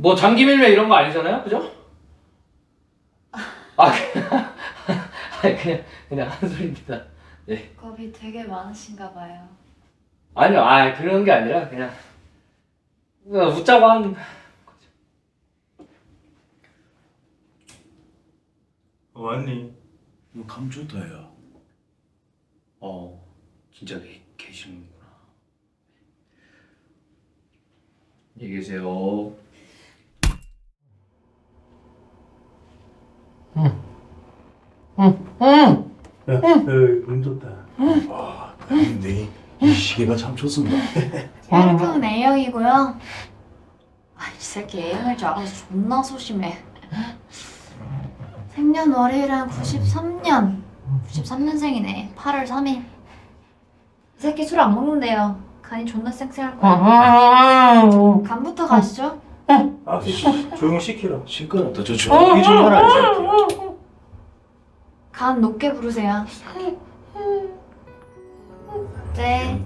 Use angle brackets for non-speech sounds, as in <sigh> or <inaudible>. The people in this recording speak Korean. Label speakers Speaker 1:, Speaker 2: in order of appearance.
Speaker 1: 뭐 장기 밀매 이런 거 아니잖아요, 그죠? 아 그냥 <laughs> 아니, 그냥 그냥 한 소리입니다. 네.
Speaker 2: 겁이 되게 많으신가 봐요.
Speaker 1: 아니요, 아 그런 게 아니라 그냥 그냥 웃자고 한
Speaker 3: 어, 왔니?
Speaker 4: 너 감좋다 야.
Speaker 1: 어, 진짜 계, 계시는구나. 안녕히 계세요.
Speaker 3: 야, 야, 운 좋다.
Speaker 4: 와, 다행인데 이 시계가 참 좋습니다.
Speaker 2: 혈통 A형이고요. 아, 이 새끼 A형일 줄 알아서 존나 소심해. 생년월일은 93년. 93년생이네. 8월 3일. 이 새끼 술 안 먹는데요. 간이 존나 쌩쌩할 거야. 간부터 가시죠.
Speaker 3: 아, 씨, 조용히 시키라.
Speaker 4: 시끄럽다. 저 조용히 좀 하라 이 새끼.
Speaker 2: 간 높게 부르세요. 네.